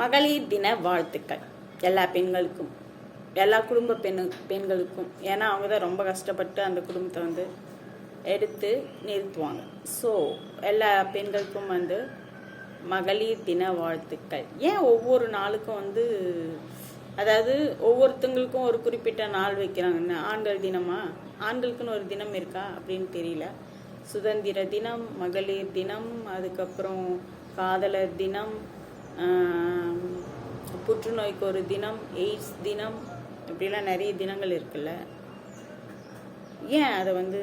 மகளிர் தின வாழ்த்துக்கள். எல்லா பெண்களுக்கும் எல்லா குடும்ப பெண்ணு பெண்களுக்கும். ஏன்னா அவங்க தான் ரொம்ப கஷ்டப்பட்டு அந்த குடும்பத்தை வந்து எடுத்து நிறுத்துவாங்க. ஸோ எல்லா பெண்களுக்கும் வந்து மகளிர் தின வாழ்த்துக்கள். ஏன் ஒவ்வொரு நாளுக்கும் வந்து அதாவது ஒவ்வொருத்தங்களுக்கும் ஒரு குறிப்பிட்ட நாள் வைக்கிறாங்கன்னு ஆண்கள் தினமா? ஆண்களுக்குன்னு ஒரு தினம் இருக்கா அப்படின்னு தெரியல. சுதந்திர தினம் மகளிர் தினம் அதுக்கப்புறம் காதலர் தினம் புற்றுநோய்க்கு ஒரு தினம் எய்ட்ஸ் தினம் இப்படிலாம் நிறைய தினங்கள் இருக்குல்ல. ஏன் அதை வந்து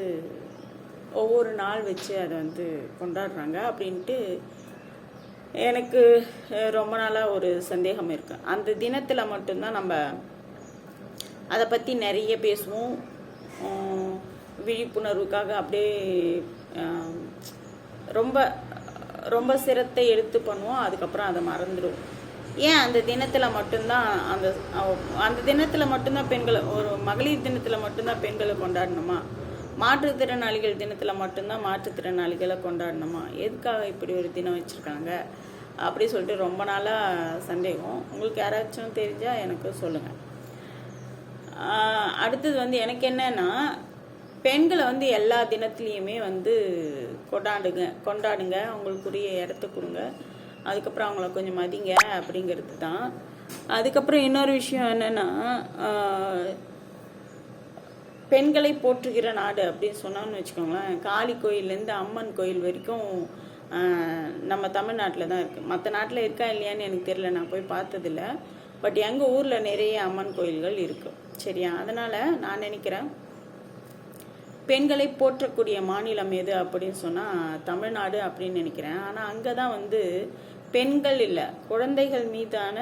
ஒவ்வொரு நாள் வச்சு அதை வந்து கொண்டாடுறாங்க அப்படின்ட்டு எனக்கு ரொம்ப நாளாக ஒரு சந்தேகம் இருக்கு. அந்த தினத்தில் மட்டும்தான் நம்ம அதை பற்றி நிறைய பேசுவோம். விழிப்புணர்வுக்காக அப்படியே ரொம்ப ரொம்ப சிரத்தை எடுத்து பண்ணுவோம் அதுக்கப்புறம் அதை மறந்துடுவோம். ஏன் அந்த தினத்தில் மட்டும்தான் அந்த அந்த தினத்தில் மட்டும்தான் பெண்களை ஒரு மகளிர் தினத்தில் மட்டும்தான் பெண்களை கொண்டாடணுமா? மாற்றுத்திறனாளிகள் தினத்தில் மட்டும்தான் மாற்றுத்திறனாளிகளை கொண்டாடணுமா? எதுக்காக இப்படி ஒரு தினம் வச்சுருக்காங்க? அப்படி சொல்லிட்டு ரொம்ப நாளாக சந்தேகம். உங்களுக்கு யாராச்சும் தெரிஞ்சால் எனக்கு சொல்லுங்கள் அடுத்தது வந்து எனக்கு என்னன்னா பெண்களை வந்து எல்லா தினத்துலேயுமே வந்து கொண்டாடுங்க கொண்டாடுங்க. அவங்களுக்குரிய இடத்த கொடுங்க. அதுக்கப்புறம் அவங்கள கொஞ்சம் மதிங்க அப்படிங்கிறது தான். அதுக்கப்புறம் இன்னொரு விஷயம் என்னென்னா பெண்களை போற்றுகிற நாடு அப்படின்னு சொன்னோம்னு வச்சுக்கோங்களேன். காளி கோயிலேருந்து அம்மன் கோயில் வரைக்கும் நம்ம தமிழ்நாட்டில் தான் இருக்குது மற்ற நாட்டில் இருக்கா இல்லையான்னு எனக்கு தெரியல. நான் போய் பார்த்ததில்ல. பட் எங்கள் ஊரில் நிறைய அம்மன் கோயில்கள் இருக்குது சரியா? அதனால் நான் நினைக்கிறேன் பெண்களை போற்றக்கூடிய மாநிலம் எது அப்படின்னு சொன்னால் தமிழ்நாடு அப்படின்னு நினைக்கிறேன். ஆனால் அங்கே தான் வந்து பெண்கள் இல்லை. குழந்தைகள் மீதான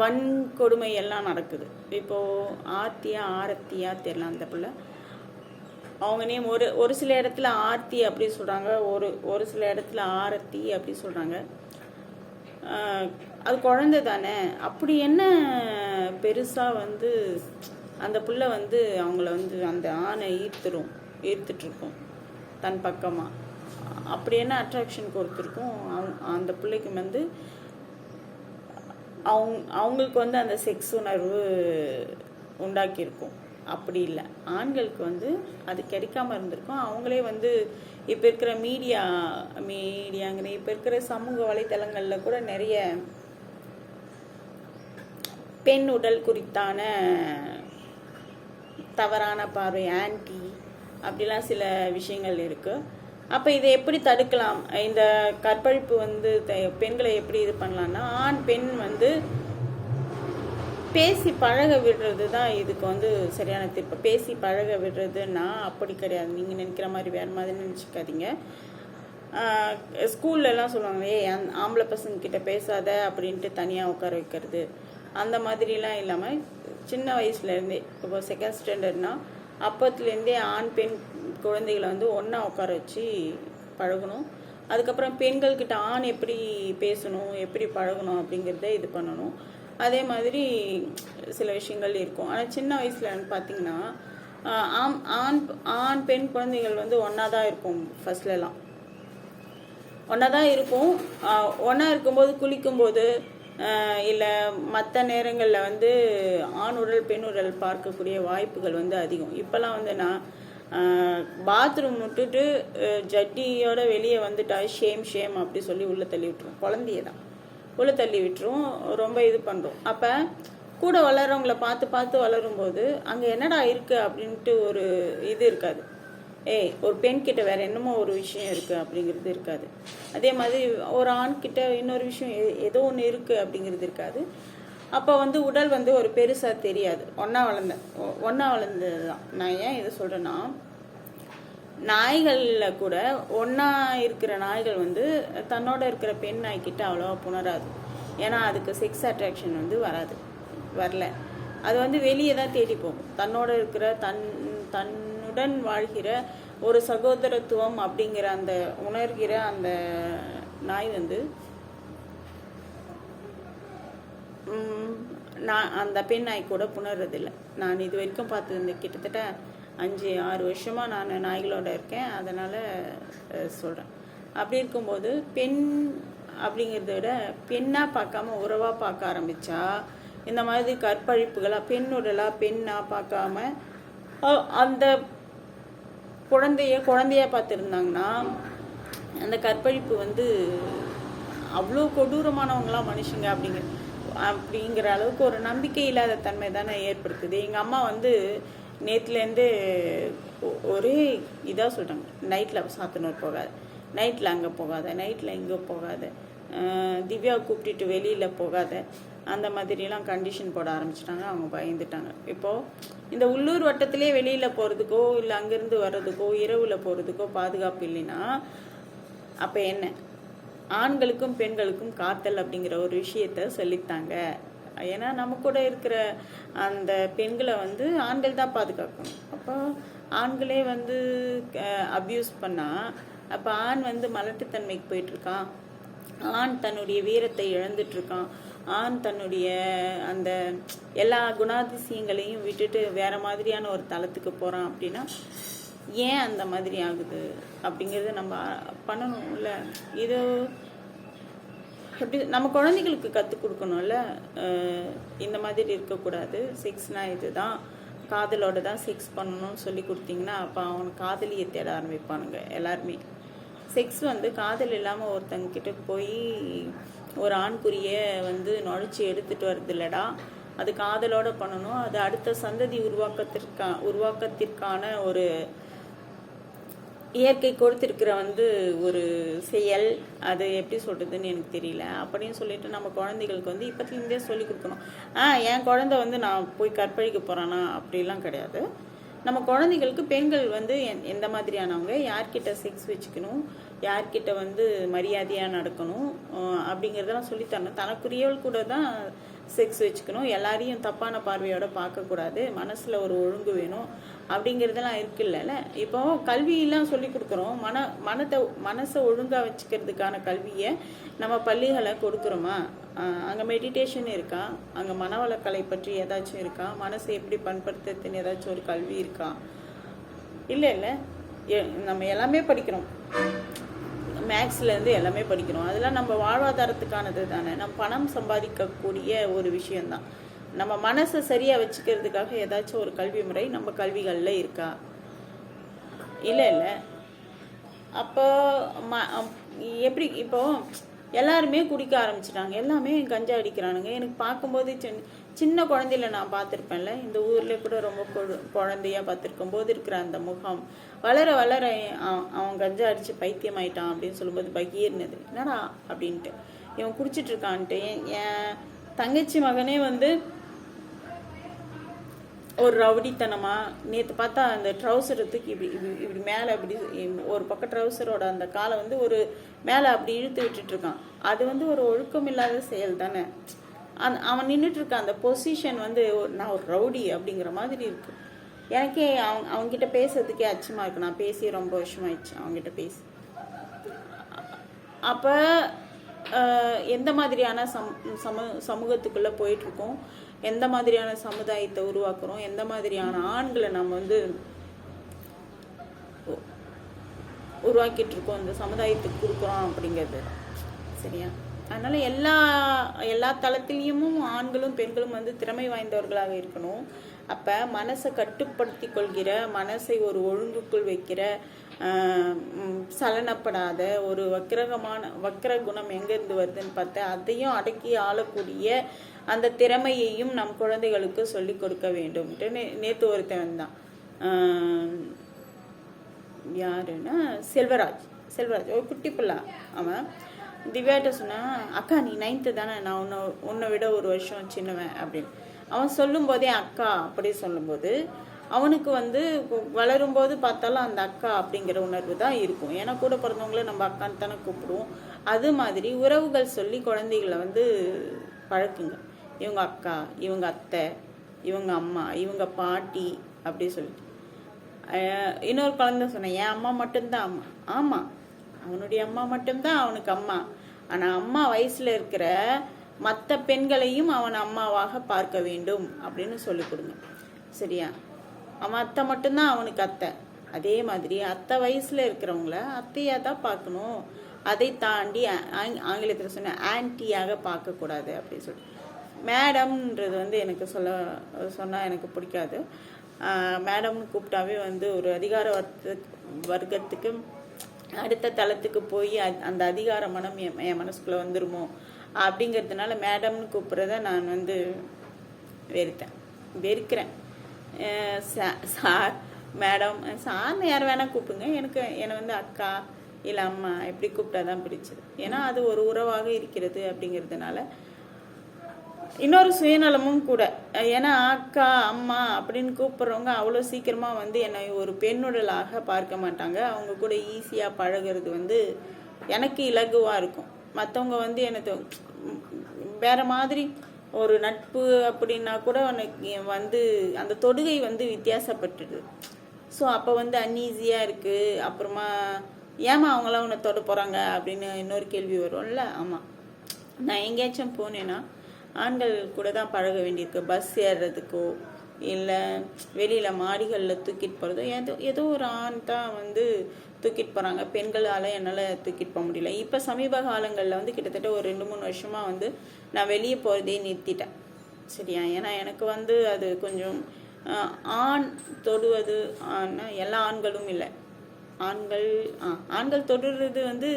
வன்கொடுமை எல்லாம் நடக்குது. இப்போது ஆர்த்தியா ஆரத்தியா தெரியல அந்த பிள்ளை. அவங்க நேம் ஒரு ஒரு சில இடத்துல ஆர்த்தி அப்படி சொல்கிறாங்க ஒரு ஒரு சில இடத்துல ஆரத்தி அப்படி சொல்கிறாங்க அது குழந்தை தானே அப்படி என்ன பெருசாக வந்து அந்த புள்ள வந்து அவங்கள வந்து அந்த ஆணை ஈர்த்துரும் ஈர்த்துட்ருக்கும் தன் பக்கமாக அப்படி என்ன அட்ராக்ஷன் கொடுத்துருக்கும் அந்த பிள்ளைக்கு வந்து அவங்க அவங்களுக்கு வந்து அந்த செக்ஸ் உணர்வு உண்டாக்கியிருக்கும். அப்படி இல்லை. ஆண்களுக்கு வந்து அது கிடைக்காம இருந்திருக்கும். அவங்களே வந்து இப்போ இருக்கிற மீடியா மீடியாங்கிற இப்போ இருக்கிற சமூக வலைத்தளங்களில் கூட நிறைய பெண் உடல் குறித்தான தவறான பார்வை ஆன்டி அப்படிலாம் சில விஷயங்கள் இருக்குது அப்போ இதை எப்படி தடுக்கலாம்? இந்த கற்பழிப்பு வந்து த- பெண்களை எப்படி இது பண்ணலாம்னா ஆண் பெண் வந்து பேசி பழக விடுறது தான் இதுக்கு வந்து சரியான தீர்ப்பு. பேசி பழக விடுறதுன்னா அப்படி கிடையாது. நீங்கள் நினைக்கிற மாதிரி வேறு மாதிரி நினச்சிக்காதீங்க. ஸ்கூல்லலாம் சொல்லுவாங்க ஏ அந் ஆம்பளை பசங்க கிட்ட பேசாத அப்படின்ட்டு தனியாக உட்கார வைக்கிறது. அந்த மாதிரிலாம் இல்லாமல் சின்ன வயசுலேருந்தே இப்போ செகண்ட் ஸ்டாண்டர்ட்னா அப்பத்துலேருந்தே ஆண் பெண் குழந்தைகளை வந்து ஒன்றா உட்கார வச்சு பழகணும். அதுக்கப்புறம் பெண்கள்கிட்ட ஆண் எப்படி பேசணும் எப்படி பழகணும் அப்படிங்கிறத இது பண்ணணும். அதே மாதிரி சில விஷயங்கள் இருக்கும். ஆனால் சின்ன வயசில் பார்த்தீங்கன்னா ஆம் ஆண் ஆண் பெண் குழந்தைகள் வந்து ஒன்றா தான் இருக்கும் ஃபர்ஸ்ட்லலாம் ஒன்றா தான் இருக்கும். ஒன்றா இருக்கும்போது குளிக்கும்போது இல்லை மற்ற நேரங்களில் வந்து ஆண் உடல் பெண் உடல் பார்க்கக்கூடிய வாய்ப்புகள் வந்து அதிகம். இப்போல்லாம் வந்து நான் பாத்ரூம் விட்டுட்டு ஜட்டியோட வெளியே வந்துட்டா ஷேம் ஷேம் அப்படி சொல்லி உள்ளே தள்ளி விட்டுரும் குழந்தைய தான். உள்ளே தள்ளி விட்டுரும் ரொம்ப இது பண்ணுறோம் அப்போ கூட வளர்றவங்கள பார்த்து பார்த்து வளரும்போது அங்கே என்னடா இருக்குது அப்படின்ட்டு ஒரு இது இருக்காது. ஏய் ஒரு பெண் கிட்ட வேற என்னமோ ஒரு விஷயம் இருக்கு அப்படிங்கிறது இருக்காது. அதே மாதிரி ஒரு ஆண் கிட்ட இன்னொரு விஷயம் எ- ஏதோ ஒன்று இருக்கு அப்படிங்கிறது இருக்காது. அப்போ வந்து உடல் வந்து ஒரு பெருசாக தெரியாது. ஒன்றா வளர்ந்த ஒ- வளர்ந்தது தான் நான் ஏன் இதை சொல்கிறேன்னா நாய்களில் கூட ஒன்றா இருக்கிற நாய்கள் வந்து தன்னோட இருக்கிற பெண் நாய்க்கிட்ட அவ்வளோவா புணராது. ஏன்னா அதுக்கு செக்ஸ் அட்ராக்ஷன் வந்து வராது. வரல. அது வந்து வெளியே தான் தேடி போகும். தன்னோட இருக்கிற தன் தன்னுடன் வாழ்கிற ஒரு சகோதரத்துவம் அப்படிங்கிற அந்த உணர்கிற அந்த நாய் வந்து நான் அந்த பெண் நாய் கூட புணர்றதில்லை. நான் இது வரைக்கும் பார்த்து இந்த கிட்டத்தட்ட அஞ்சு ஆறு வருஷமாக நான் நாய்களோட இருக்கேன். அதனால் சொல்கிறேன் அப்படி இருக்கும்போது பெண் அப்படிங்கிறத விட பெண்ணாக பார்க்காம உறவாக பார்க்க ஆரம்பித்தா இந்த மாதிரி கற்பழிப்புகளாக பெண் உடலாக பெண்ணாக பார்க்காம அந்த குழந்தைய குழந்தையா பார்த்துருந்தாங்கன்னா அந்த கற்பழிப்பு வந்து அவ்வளோ கொடூரமானவங்களாம் மனுஷங்க அப்படிங்கிற அப்படிங்கிற அளவுக்கு ஒரு நம்பிக்கை இல்லாத தன்மை தானே ஏற்படுத்துது. எங்கள் அம்மா வந்து நேற்றுலேருந்து ஒரே இதாக சொல்கிறாங்க நைட்டில் சாத்தனூர் போகாத நைட்டில் அங்கே போகாத நைட்டில் இங்கே போகாத திவ்யா கூப்பிட்டுட்டு வெளியில் போகாத அந்த மாதிரிலாம் கண்டிஷன் போட ஆரம்பிச்சிட்டாங்க. அவங்க பயந்துட்டாங்க. இப்போது இந்த உள்ளூர் வட்டத்திலே வெளியில் போகிறதுக்கோ இல்லை அங்கேருந்து வர்றதுக்கோ இரவில் போகிறதுக்கோ பாதுகாப்பு இல்லைன்னா அப்போ என்ன? ஆண்களுக்கும் பெண்களுக்கும் காத்தல் அப்படிங்கிற ஒரு விஷயத்த சொல்லித்தாங்க. ஏன்னா நம்ம கூட இருக்கிற அந்த பெண்களை வந்து ஆண்கள் தான் பாதுகாக்கணும். அப்போ ஆண்களே வந்து அப்யூஸ் பண்ணால் அப்போ ஆண் வந்து மலட்டுத்தன்மைக்கு போயிட்டுருக்கான் ஆண் தன்னுடைய வீரத்தை இழந்துட்டு இருக்கான். ஆண் தன்னுடைய அந்த எல்லா குணாதிசயங்களையும் விட்டுட்டு வேற மாதிரியான ஒரு தளத்துக்கு போகிறான் அப்படின்னா ஏன் அந்த மாதிரி ஆகுது அப்படிங்கிறத நம்ம பண்ணணும்ல. இது எப்படி நம்ம குழந்தைகளுக்கு கற்றுக் கொடுக்கணும்ல. இந்த மாதிரி இருக்கக்கூடாது. செக்ஸ்னால் இதுதான். காதலோட தான் செக்ஸ் பண்ணணும்னு சொல்லி கொடுத்தீங்கன்னா அப்போ அவன் காதலியை தேட ஆரம்பிப்பானுங்க எல்லாருமே. செக்ஸ் வந்து காதல் இல்லாமல் ஒருத்தங்கிட்ட போய் ஒரு ஆண்குறிய வந்து நுழைச்சி எடுத்துட்டு வருது இல்லடா அது காதலோட பண்ணணும். அது அடுத்த சந்ததி உருவாக்கத்திற்கா உருவாக்கத்திற்கான ஒரு இயற்கை கொடுத்திருக்கிற வந்து ஒரு செயல். அது எப்படி சொல்றதுன்னு எனக்கு தெரியல. அப்படின்னு சொல்லிட்டு நம்ம குழந்தைகளுக்கு வந்து இப்பத்துலேருந்தே சொல்லி கொடுக்கணும். ஆ என் குழந்தை வந்து நான் போய் கற்பழிக்க போறானா? அப்படிலாம் கிடையாது. நம்ம குழந்தைகளுக்கு பெண்கள் வந்து எந்- எந்த மாதிரியானவங்க? யார்கிட்ட செக்ஸ் வச்சுக்கணும்? யார்கிட்ட வந்து மரியாதையாக நடக்கணும் அப்படிங்கிறதெல்லாம் சொல்லித்தரணும். தனக்குரியவள் கூட தான் செக்ஸ் வச்சுக்கணும். எல்லாரையும் தப்பான பார்வையோட பார்க்கக்கூடாது. மனசில் ஒரு ஒழுங்கு வேணும். அப்படிங்கிறதெல்லாம் இருக்குல்ல. இப்போ கல்வியெல்லாம் சொல்லி கொடுக்குறோம். மன மனத்தை மனசை ஒழுங்காக வச்சுக்கிறதுக்கான கல்வியை நம்ம பள்ளிகளை கொடுக்குறோமா? அங்கே மெடிடேஷன் இருக்கா? அங்கே மனவளக்கலை பற்றி ஏதாச்சும் இருக்கா? மனசை எப்படி பண்படுத்துறதுன்னு ஏதாச்சும் ஒரு கல்வி இருக்கா? இல்லை இல்லை. எ- நம்ம எல்லாமே படிக்கிறோம். மேக்ஸ்லேருந்து எல்லாமே படிக்கிறோம். அதெல்லாம் நம்ம வாழ்வாதாரத்துக்கானது தானே. நம்ம பணம் சம்பாதிக்கக்கூடிய ஒரு விஷயந்தான் நம்ம மனசை சரியாக வச்சுக்கிறதுக்காக ஏதாச்சும் ஒரு கல்வி முறை நம்ம கல்விகளில் இருக்கா? இல்லை இல்லை. அப்போ ம எப்படி இப்போ எல்லாருமே குடிக்க ஆரம்பிச்சிட்டாங்க. எல்லாமே கஞ்சா அடிக்கிறானுங்க. எனக்கு பார்க்கும்போது சின்ன குழந்தையில நான் பார்த்துருப்பேன்ல இந்த ஊர்ல கூட ரொம்ப கொழு- குழந்தையா பார்த்துருக்கும் போது இருக்கிற அந்த முகம். வளர வளர அவன் அவன் கஞ்சா அடிச்சு பைத்தியமாயிட்டான் அப்படின்னு சொல்லும்போது பகீர்னது. என்னடா? அப்படின்ட்டு. இவன் குடிச்சிட்டு இருக்கான்ட்டு என் தங்கச்சி மகனே வந்து ஒரு ரவுடித்தனமா நேற்று பார்த்தா அந்த ட்ரௌசரை தூக்கி இப்படி இப்படி இப்படி மேலே இப்படி ஒரு பக்கம் ட்ரௌசரோட அந்த காலை வந்து ஒரு மேலே அப்படி இழுத்து விட்டுட்டு இருக்கான் அது வந்து ஒரு ஒழுக்கம் இல்லாத செயல் தானே? அந் அவன் நின்றுட்டு அந்த பொசிஷன் வந்து நான் ஒரு ரவுடி அப்படிங்கிற மாதிரி இருக்கு. எனக்கே அவங்க அவங்ககிட்ட பேசுறதுக்கே அச்சமாக இருக்கு. நான் பேசி ரொம்ப வருஷமாயிடுச்சு அவங்ககிட்ட பேசி. அப்போ எந்த மாதிரியான சம் சம சமூகத்துக்குள்ளே போயிட்டுருக்கோம்? எந்த மாதிரியான சமுதாயத்தை உருவாக்குறோம்? எந்த மாதிரியான ஆண்களை நம்ம வந்து உருவாக்கிட்டு இருக்கோம் இந்த சமுதாயத்துக்கு கொடுக்குறோம் அப்படிங்கிறது. சரியா? அதனால் எல்லா எல்லா தளத்திலையும் ஆண்களும் பெண்களும் வந்து திறமை வாய்ந்தவர்களாக இருக்கணும். அப்போ மனசை கட்டுப்படுத்தி கொள்கிற மனசை ஒரு ஒழுங்குக்குள் வைக்கிற சலனப்படாத ஒரு வக்கிரகமான வக்கிர குணம் எங்கேருந்து வருதுன்னு பார்த்தா அதையும் அடக்கி ஆளக்கூடிய அந்த திறமையையும் நம் குழந்தைகளுக்கு சொல்லிக் கொடுக்க வேண்டும்ட்டு நே நேற்று ஒருத்தன் தான். யாருன்னா செல்வராஜ். செல்வராஜ். ஒரு குட்டி பிள்ளை அவன். திவ்யாட்ட சொன்னேன் அக்கா நீ நைன்த்து தானே நான் உன்னை உன்னை விட ஒரு வருஷம் சின்னவன் அப்படின்னு. அவன் சொல்லும்போதே அக்கா அப்படி சொல்லும்போது அவனுக்கு வந்து வளரும்போது பார்த்தாலும் அந்த அக்கா அப்படிங்கிற உணர்வு தான் இருக்கும். ஏன்னா கூட பிறந்தவங்கள நம்ம அக்கான்னு தானே கூப்பிடுவோம். அது மாதிரி உறவுகள் சொல்லி குழந்தைகளை வந்து பழக்குங்க. இவங்க அக்கா இவங்க அத்தை இவங்க அம்மா இவங்க பாட்டி அப்படி சொல்லிட்டு. இன்னொரு குழந்தை சொன்னேன் என் அம்மா மட்டும்தான் அம்மா. ஆமாம் அவனுடைய அம்மா மட்டும்தான் அவனுக்கு அம்மா. ஆனால் அம்மா வயசில் இருக்கிற மற்ற பெண்களையும் அவன் அம்மாவாக பார்க்க வேண்டும் அப்படின்னு சொல்லி கொடுங்க. சரியா? அவன் அத்தை மட்டும்தான் அவனுக்கு அத்தை. அதே மாதிரி அத்தை வயசில் இருக்கிறவங்கள அத்தையாக தான் பார்க்கணும். அதை தாண்டி ஆங்- ஆங்கிலத்தில் சொன்ன ஆன்டியாக பார்க்கக்கூடாது அப்படின்னு சொல்லி. மேடம்ன்றது வந்து எனக்கு சொல்ல சொன்னால் எனக்கு பிடிக்காது. மேடம்னு கூப்பிட்டாவே வந்து ஒரு அதிகார வர்த்த வர்க்கத்துக்கு அடுத்த தளத்துக்கு போய் அ- அந்த அதிகார மனம் என் என் மனசுக்குள்ளே வந்துருமோ? அப்படிங்கிறதுனால மேடம்னு கூப்பிட்றத நான் வந்து வெறுத்தேன். வெறுக்கிறேன். அஹ் சா- சார் மேடம் சார்னு யார் வேணால் கூப்பிடுங்க. எனக்கு என்னை வந்து அக்கா இல்லை அம்மா எப்படி கூப்பிட்டா தான் பிடிச்சது. ஏன்னா அது ஒரு உறவாக இருக்கிறது அப்படிங்கிறதுனால இன்னொரு சுயநலமும் கூட. ஏன்னா அக்கா அம்மா அப்படின்னு கூப்பிட்றவங்க அவ்வளோ சீக்கிரமாக வந்து என்னை ஒரு பெண்ணுடலாக பார்க்க மாட்டாங்க. அவங்க கூட ஈஸியாக பழகுறது வந்து எனக்கு இலகுவாக இருக்கும். மற்றவங்க வந்து எனக்கு வேற மாதிரி ஒரு நட்பு அப்படின்னா கூட உனக்கு வந்து அந்த தொடுகை வந்து வித்தியாசப்பட்டுது. ஸோ அப்போ வந்து அன்ஈஸியாக இருக்குது அப்புறமா ஏமா அவங்களாம் உன்னை தொட போகிறாங்க அப்படின்னு இன்னொரு கேள்வி வரும்ல? ஆமாம் நான் எங்கேயாச்சும் போனேன்னா ஆண்கள் கூட தான் பழக வேண்டியிருக்கு. பஸ் ஏறுறதுக்கோ இல்லை வெளியில் மாடிகளில் தூக்கிட்டு போகிறதோ ஏதோ ஏதோ ஒரு ஆண் தான் வந்து தூக்கிட்டு போகிறாங்க பெண்களால் என்னால் தூக்கிட்டு போக முடியல. இப்போ சமீப காலங்களில் வந்து கிட்டத்தட்ட ஒரு ரெண்டு மூணு வருஷமாக வந்து நான் வெளியே போகிறதே நிறுத்திட்டேன். சரியா? ஏன்னா எனக்கு வந்து அது கொஞ்சம் ஆண் தொடுவது ஆனால் எல்லா ஆண்களும் இல்லை. ஆண்கள் ஆ ஆண்கள் தொடுறது வந்து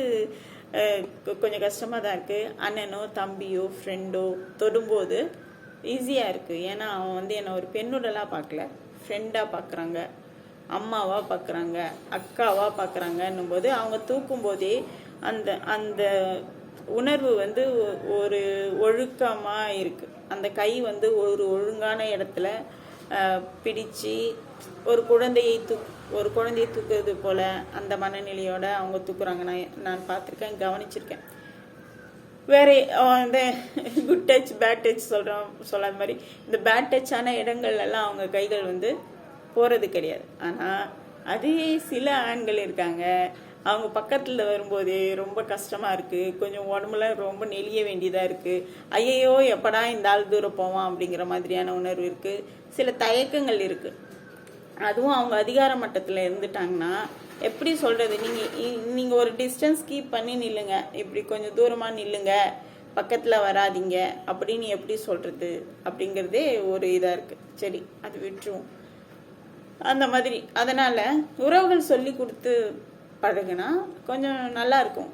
கொஞ்சம் கஷ்டமாக தான் இருக்குது அண்ணனோ தம்பியோ ஃப்ரெண்டோ தொடும்போது ஈஸியாக இருக்குது ஏன்னா அவன் வந்து என்னை ஒரு பெண்ணுடலாக பார்க்கல. ஃப்ரெண்டாக பார்க்குறாங்க. அம்மாவாக பார்க்குறாங்க. அக்காவாக பார்க்குறாங்கன்னும் போது அவங்க தூக்கும் போதே அந்த அந்த உணர்வு வந்து ஒரு ஒழுக்கமாக இருக்குது அந்த கை வந்து ஒரு ஒழுங்கான இடத்துல பிடித்து பிடிச்சு ஒரு குழந்தையை தூக் ஒரு குழந்தையை தூக்குறது போல அந்த மனநிலையோட அவங்க தூக்குறாங்க. நான் நான் பார்த்துருக்கேன் கவனிச்சிருக்கேன். வேற அந்த இந்த குட் டச் பேட் டச் சொல்கிறோம் சொல்லாத மாதிரி இந்த பேட் டச்சான இடங்கள்லாம் அவங்க கைகள் வந்து போகிறது கிடையாது. ஆனால் அதே சில ஆண்கள் இருக்காங்க. அவங்க பக்கத்தில் வரும்போதே ரொம்ப கஷ்டமாக இருக்குது கொஞ்சம் உடம்புல ரொம்ப நெளிய வேண்டியதாக இருக்குது ஐயையோ எப்படா இந்த ஆள் தூரம் போவான் அப்படிங்கிற மாதிரியான உணர்வு இருக்குது சில தயக்கங்கள் இருக்குது அதுவும் அவங்க அதிகார மட்டத்தில் இருந்துட்டாங்கன்னா எப்படி சொல்கிறது நீங்கள் நீங்கள் ஒரு டிஸ்டன்ஸ் கீப் பண்ணி நில்லுங்க. இப்படி கொஞ்சம் தூரமாக நில்லுங்க. பக்கத்தில் வராதீங்க. அப்படின்னு எப்படி சொல்கிறது அப்படிங்கிறதே ஒரு இதாக இருக்குது சரி அது விட்டுருவோம். அந்த மாதிரி. அதனால் உறவுகள் சொல்லி கொடுத்து பழகுனா கொஞ்சம் நல்லா இருக்கும்.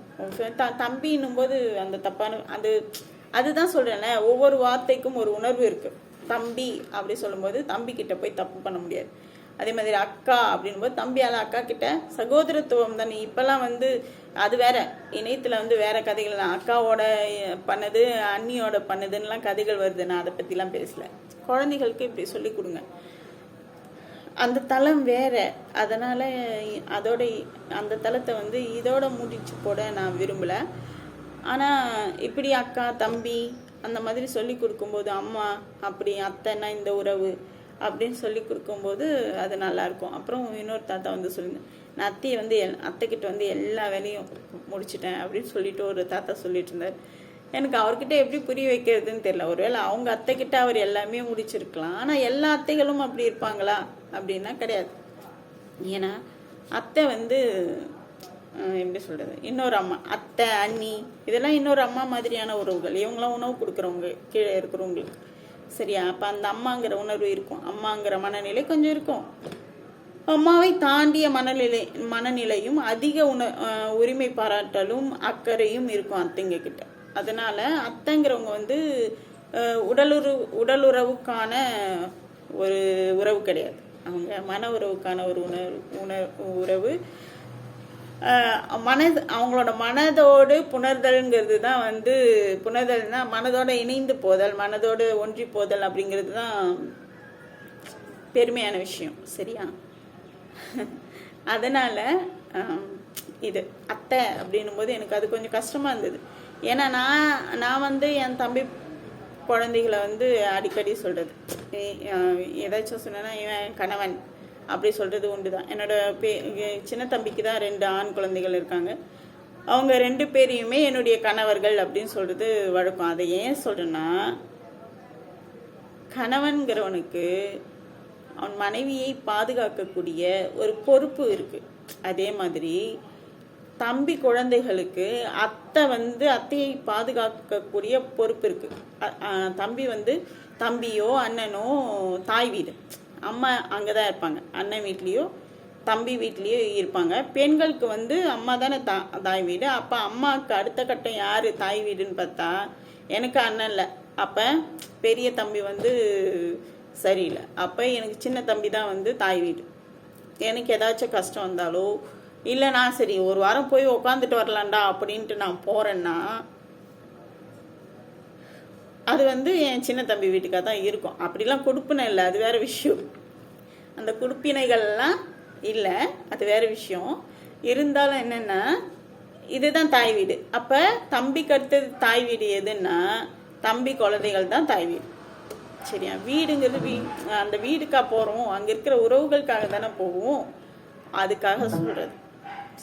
த தம்பின்னும் போது அந்த தப்பான அது அதுதான் சொல்கிறேன்ல ஒவ்வொரு வார்த்தைக்கும் ஒரு உணர்வு இருக்குது தம்பி அப்படி சொல்லும்போது தம்பி கிட்ட போய் தப்பு பண்ண முடியாது. அதே மாதிரி அக்கா அப்படின்போது தம்பியால் அக்கா கிட்ட சகோதரத்துவம் தானே. இப்போல்லாம் வந்து அது வேற. இணையத்தில் வந்து வேற கதைகள் தான் அக்காவோட பண்ணது அண்ணியோட பண்ணதுன்னெலாம் கதைகள் வருது. நான் அதை பற்றிலாம் பேசல. குழந்தைகளுக்கு இப்படி சொல்லி கொடுங்க. அந்த தளம் வேற. அதனால அதோட அந்த தளத்தை வந்து இதோட முடிச்சு போட நான் விரும்பல. ஆனா இப்படி அக்கா தம்பி அந்த மாதிரி சொல்லி கொடுக்கும்போது அம்மா அப்படி அத்தைன்னா இந்த உறவு. அப்படின்னு சொல்லி கொடுக்கும்போது அது நல்லா இருக்கும் அப்புறம் இன்னொரு தாத்தா வந்து சொல்லுங்க நான் அத்தையை வந்து எல் அத்தைக்கிட்ட வந்து எல்லா வேலையும் முடிச்சிட்டேன் அப்படின்னு சொல்லிட்டு ஒரு தாத்தா சொல்லிட்டு இருந்தார் எனக்கு அவர்கிட்ட எப்படி புரிய வைக்கிறதுன்னு தெரியல. ஒருவேளை அவங்க அத்தைக்கிட்ட அவர் எல்லாமே முடிச்சிருக்கலாம். ஆனால் எல்லா அத்தைகளும் அப்படி இருப்பாங்களா அப்படின்னா கிடையாது. ஏன்னா அத்தை வந்து எப்படி சொல்கிறது இன்னொரு அம்மா அத்தை அண்ணி இதெல்லாம் இன்னொரு அம்மா மாதிரியான உறவுகள். இவங்களாம் உணவு கொடுக்குறவங்க கீழே இருக்கிறவங்களுக்கு. சரியா? அப்போ அந்த அம்மாங்கிற உணர்வு இருக்கும். அம்மாங்கிற மனநிலை கொஞ்சம் இருக்கும். அம்மாவை தாண்டிய மனநிலை மனநிலையும் அதிக உண அஹ் உரிமை பாராட்டலும் அக்கறையும் இருக்கும் அத்தைங்க கிட்ட அதனால அத்தைங்கிறவங்க வந்து அஹ், உடலுறவு உடலுறவுக்கான ஒரு உறவு கிடையாது. அவங்க மன உறவுக்கான ஒரு உணர்வு உணர் உறவு மனது அவங்களோட மனதோடு புணர்தல்ங்கிறது தான் வந்து புணர்தல்னா மனதோட இணைந்து போதல் மனதோடு ஒன்றி போதல் அப்படிங்கிறது தான் பெருமையான விஷயம் சரியா? அதனால இது அத்தை அப்படின்னும் போது எனக்கு அது கொஞ்சம் கஷ்டமா இருந்தது. ஏன்னா நான் நான் வந்து என் தம்பி குழந்தைகளை வந்து அடிக்கடி சொல்றது. ஏதாச்சும் சொன்னேன்னா இவன் கணவன் அப்படி சொல்கிறது உண்டு தான் என்னோட பே சின்ன தம்பிக்கு தான் ரெண்டு ஆண் குழந்தைகள் இருக்காங்க. அவங்க ரெண்டு பேரையுமே என்னுடைய கணவர்கள் அப்படின்னு சொல்கிறது வழக்கம். அதை ஏன் சொல்கிறேன்னா கணவன்கிறவனுக்கு அவன் மனைவியை பாதுகாக்கக்கூடிய ஒரு பொறுப்பு இருக்குது அதே மாதிரி தம்பி குழந்தைகளுக்கு அத்தை வந்து அத்தையை பாதுகாக்கக்கூடிய பொறுப்பு இருக்குது தம்பி வந்து தம்பியோ அண்ணனோ தாய் வீடு. அம்மா அங்கே தான் இருப்பாங்க. அண்ணன் வீட்லேயோ தம்பி வீட்லேயோ இருப்பாங்க. பெண்களுக்கு வந்து அம்மா தானே தா தாய் வீடு. அப்போ அம்மாவுக்கு அடுத்த கட்டம் யார் தாய் வீடுன்னு பார்த்தா எனக்கு அண்ணன் இல்லை. அப்போ பெரிய தம்பி வந்து சரியில்லை. அப்போ எனக்கு சின்ன தம்பி தான் வந்து தாய் வீடு. எனக்கு ஏதாச்சும் கஷ்டம் வந்தாலோ இல்லை நான் சரி ஒரு வாரம் போய் உக்காந்துட்டு வரலாண்டா அப்படின்ட்டு நான் போகிறேன்னா அது வந்து என் சின்ன தம்பி வீட்டுக்காக தான் இருக்கும். அப்படிலாம் கொடுப்பினை இல்லை. அது வேற விஷயம். அந்த குடுப்பினைகள்லாம் இல்லை. அது வேற விஷயம். இருந்தாலும் என்னென்னா இதுதான் தாய் வீடு. அப்போ தம்பிக்கு அடுத்தது தாய் வீடு எதுன்னா தம்பி குழந்தைகள் தான் தாய் வீடு. சரியா? வீடுங்கிறது வீ அந்த வீடுக்காக போகிறோம் அங்கே இருக்கிற உறவுகளுக்காக தானே போவோம். அதுக்காக சொல்கிறது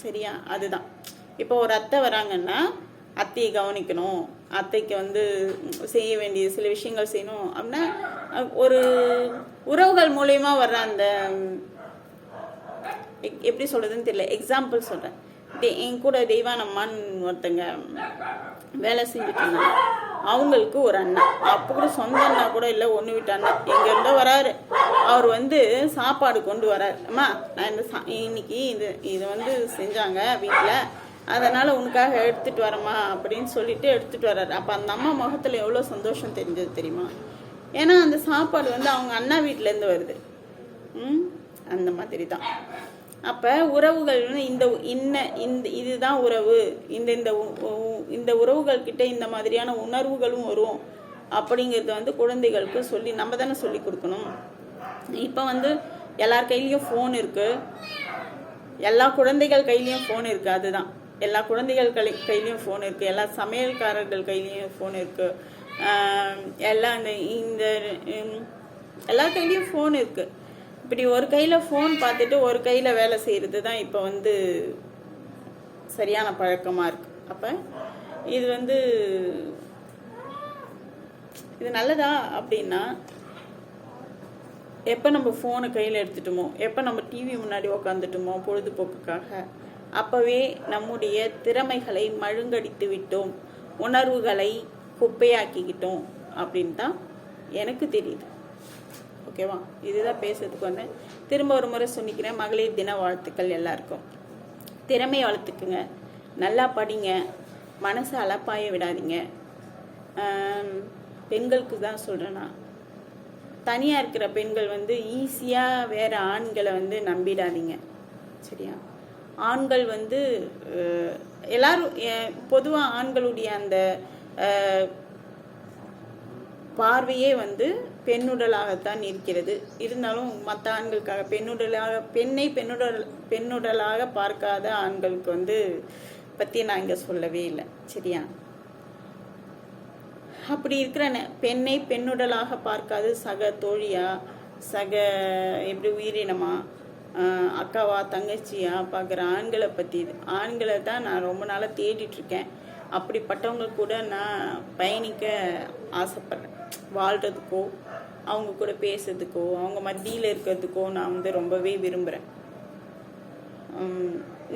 சரியா? அதுதான். இப்போ ஒரு அத்தை வராங்கன்னா அத்தையை கவனிக்கணும். அத்தைக்கு வந்து செய்ய வேண்டிய சில விஷயங்கள் செய்யணும் அப்படின்னா ஒரு உறவுகள் மூலயமா வர்ற அந்த எப்படி சொல்றதுன்னு தெரியல எக்ஸாம்பிள் சொல்றேன். தே- என் கூட தெய்வானம்மான்னு ஒருத்தங்க வேலை செஞ்சுட்டு இருந்தாங்க அவங்களுக்கு ஒரு அண்ணன் அப்போ கூட சொந்த அண்ணா கூட இல்லை ஒன்று விட்ட அண்ணன் எங்கேருந்தோ வராரு. அவர் வந்து சாப்பாடு கொண்டு வராரு. அம்மா நான் இந்த சா இன்னைக்கு இது இது வந்து செஞ்சாங்க வீட்டில் அதனால் உனக்காக எடுத்துகிட்டு வரமா அப்படின்னு சொல்லிட்டு எடுத்துகிட்டு வர்றாரு. அப்போ அந்த அம்மா முகத்தில் எவ்வளோ சந்தோஷம் தெரிஞ்சது தெரியுமா? ஏன்னா அந்த சாப்பாடு வந்து அவங்க அண்ணா வீட்டிலேருந்து வருது. ம்? அந்த மாதிரி தான் அப்போ உறவுகள் வந்து இந்த இன்ன இந்த இதுதான் உறவு. இந்த இந்த உ- இந்த உறவுகள் கிட்ட இந்த மாதிரியான உணர்வுகளும் வரும். அப்படிங்கிறத வந்து குழந்தைகளுக்கு சொல்லி நம்ம தானே சொல்லி கொடுக்கணும். இப்போ வந்து எல்லார் கையிலையும் ஃபோன் இருக்குது எல்லா குழந்தைகள் கையிலையும் ஃபோன் இருக்குது அதுதான். எல்லா குழந்தைகள் கை கையிலையும் ஃபோன் இருக்குது எல்லா சமையல்காரர்கள் கையிலையும் ஃபோன் இருக்குது எல்லா இந்த இந்த எல்லா கையிலையும் ஃபோன் இருக்குது இப்படி ஒரு கையில் ஃபோன் பார்த்துட்டு ஒரு கையில் வேலை செய்கிறது தான் இப்போ வந்து சரியான பழக்கமாக இருக்கு. அப்போ இது வந்து இது நல்லதா அப்படின்னா எப்போ நம்ம ஃபோனை கையில் எடுத்துட்டோமோ எப்போ நம்ம டிவி முன்னாடி உக்காந்துட்டோமோ பொழுதுபோக்குக்காக அப்போவே நம்முடைய திறமைகளை மழுங்கடித்து விட்டோம். உணர்வுகளை குப்பையாக்கிக்கிட்டோம் அப்படின்னு தான் எனக்கு தெரியுது. ஓகேவா இதுதான் பேசுறதுக்கு வந்தேன் திரும்ப ஒரு முறை சொன்னிக்கிறேன் மகளிர் தின வாழ்த்துக்கள் எல்லாருக்கும். திறமை வளர்த்துக்குங்க. நல்லா படிங்க. மனசை அலப்பாய விடாதீங்க. பெண்களுக்கு தான் சொல்கிறேன்னா தனியாக இருக்கிற பெண்கள் வந்து ஈஸியாக வேறு ஆண்களை வந்து நம்பிடாதீங்க. சரியா? ஆண்கள் வந்து எல்லாரும் பொதுவாக ஆண்களுடைய அந்த பார்வையே வந்து பெண்ணுடலாகத்தான் இருக்கிறது. இருந்தாலும் மற்ற ஆண்களுக்காக பெண்ணுடலாக பெண்ணை பெண்ணுடல் பெண்ணுடலாக பார்க்காத ஆண்களுக்கு வந்து பற்றி நான் இங்கே சொல்லவே இல்லை. சரியா? அப்படி இருக்கிற பெண்ணை பெண்ணுடலாக பார்க்காது. சக தோழியா? சக எப்படி உயிரினமா? அக்காவா தங்கச்சியா பார்க்குற ஆண்களை பற்றி ஆண்களை தான் நான் ரொம்ப நாளாக தேடிட்டு இருக்கேன். அப்படிப்பட்டவங்க கூட நான் பயணிக்க ஆசைப்பட்றேன். வாழ்கிறதுக்கோ அவங்க கூட பேசுறதுக்கோ அவங்க மத்தியில் இருக்கிறதுக்கோ நான் வந்து ரொம்பவே விரும்புகிறேன்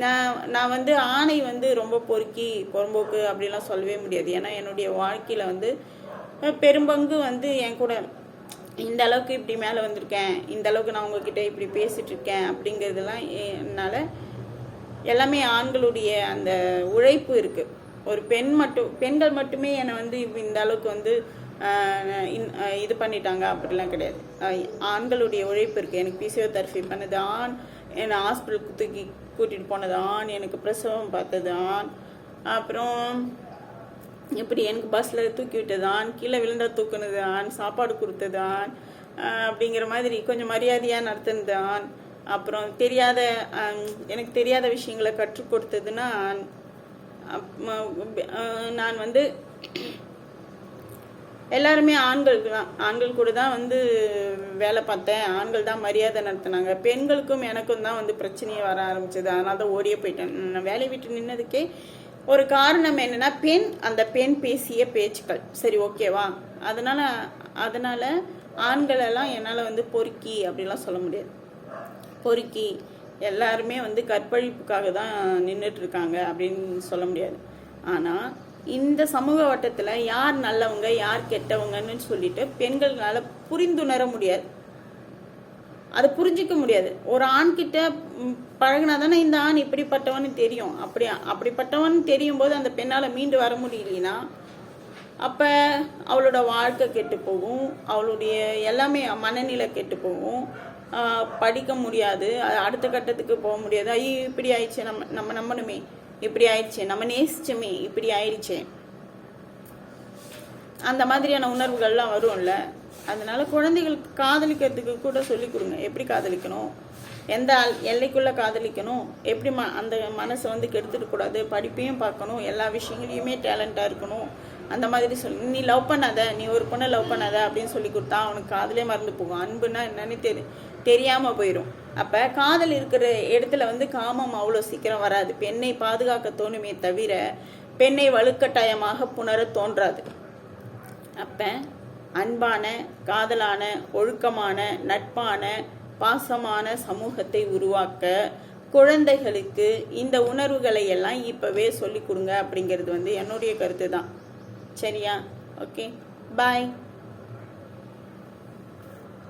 நான் நான் வந்து ஆணை வந்து ரொம்ப பொறுக்கி பொறம்போக்கு அப்படிலாம் சொல்லவே முடியாது. ஏன்னா என்னுடைய வாழ்க்கையில் வந்து பெரும்பங்கு வந்து என் கூட இந்த அளவுக்கு இப்படி மேலே வந்திருக்கேன் இந்த அளவுக்கு நான் உங்ககிட்ட இப்படி பேசிட்டு இருக்கேன் அப்படிங்கிறதுலாம் என்னால் எல்லாமே ஆண்களுடைய அந்த உழைப்பு இருக்கு. ஒரு பெண் மட்டும் பெண்கள் மட்டுமே என்னை வந்து இந்த அளவுக்கு வந்து இன்- இது பண்ணிட்டாங்க அப்படிலாம் கிடையாது. ஆண்களுடைய உழைப்பு இருக்கு. எனக்கு பிசியோதெரபி பண்ணது ஆண் என்னை ஹாஸ்பிட்டலுக்கு தூக்கி கூட்டிட்டு போனது ஆண் எனக்கு பிரசவம் பார்த்தது ஆண். அப்புறம் இப்படி எனக்கு பஸ்ஸில் தூக்கி விட்டதான் கீழே விழுந்தா தூக்குனதான் சாப்பாடு கொடுத்ததான் அப்படிங்கிற மாதிரி கொஞ்சம் மரியாதையாக நடத்துனதான். அப்புறம் தெரியாத எனக்கு தெரியாத விஷயங்களை கற்றுக் கொடுத்ததுன்னா நான் வந்து எல்லாருமே ஆண்களுக்கு தான். ஆண்கள் கூட தான் வந்து வேலை பார்த்தேன். ஆண்கள் தான் மரியாதை நடத்தினாங்க. பெண்களுக்கும் எனக்கும் தான் வந்து பிரச்சனையே வர ஆரம்பிச்சது. அதனால தான் ஓடியே போயிட்டேன். நான் வேலையை விட்டு நின்னதுக்கே ஒரு காரணம் என்னன்னா பெண் அந்த பெண் பேசிய பேச்சுக்கள். சரி ஓகேவா? அதனால அதனால ஆண்களெல்லாம் என்னால் வந்து பொறுக்கி அப்படிலாம் சொல்ல முடியாது. பொறுக்கி. எல்லாருமே வந்து கற்பழிப்புக்காக தான் நின்றுட்டு இருக்காங்க அப்படின்னு சொல்ல முடியாது. ஆனால் இந்த சமூக வட்டத்தில் யார் நல்லவங்க யார் கெட்டவங்கன்னு சொல்லிட்டு பெண்கள்னால புரிந்துணர முடியாது. அதை புரிஞ்சிக்க முடியாது. ஒரு ஆண்கிட்ட ம், பழகுனா தானே இந்த ஆண் இப்படிப்பட்டவன்னு தெரியும். அப்படி அப்படிப்பட்டவன் தெரியும் போது அந்த பெண்ணால் மீண்டு வர முடியலனா அப்போ அவளோட வாழ்க்கை கெட்டு போகும். அவளுடைய எல்லாமே மனநிலை கெட்டு போகும். படிக்க முடியாது. அது அடுத்த கட்டத்துக்கு போக முடியாது. ஐயோ இப்படி ஆயிடுச்சு நம்ம நம்ம நம்பணுமே. இப்படி ஆயிடுச்சு நம்ம நேசிச்சோமே இப்படி ஆயிடுச்சே. அந்த மாதிரியான உணர்வுகள்லாம் வரும்ல. அதனால குழந்தைகளுக்கு காதலிக்கிறதுக்கு கூட சொல்லி கொடுங்க. எப்படி காதலிக்கணும்? எந்த ஆள் எல்லைக்குள்ள காதலிக்கணும்? எப்படி ம அந்த மனசை வந்து கெடுத்துட கூடாது? படிப்பையும் பார்க்கணும். எல்லா விஷயங்களையுமே டேலண்ட்டாக இருக்கணும். அந்த மாதிரி சொல்லி நீ லவ் பண்ணாத. நீ ஒரு பொண்ணை லவ் பண்ணாத. அப்படின்னு சொல்லி கொடுத்தா அவனுக்கு காதலே மறந்து போகும். அன்புனா என்னன்னு தெரி தெரியாமல் போயிடும் அப்போ காதல் இருக்கிற இடத்துல வந்து காமம் அவ்வளோ சீக்கிரம் வராது. பெண்ணை பாதுகாக்க தோணுமே தவிர பெண்ணை வலுக்கட்டாயமாக புணர தோன்றாது. அப்போ அன்பான காதலான ஒழுக்கமான நட்பான பாசமான சமூகத்தை உருவாக்க குழந்தைகளுக்கு இந்த உணர்வுகளை எல்லாம் இப்போவே சொல்லி கொடுங்க அப்படிங்கிறது வந்து என்னுடைய கருத்து தான் சரியா? Okay bye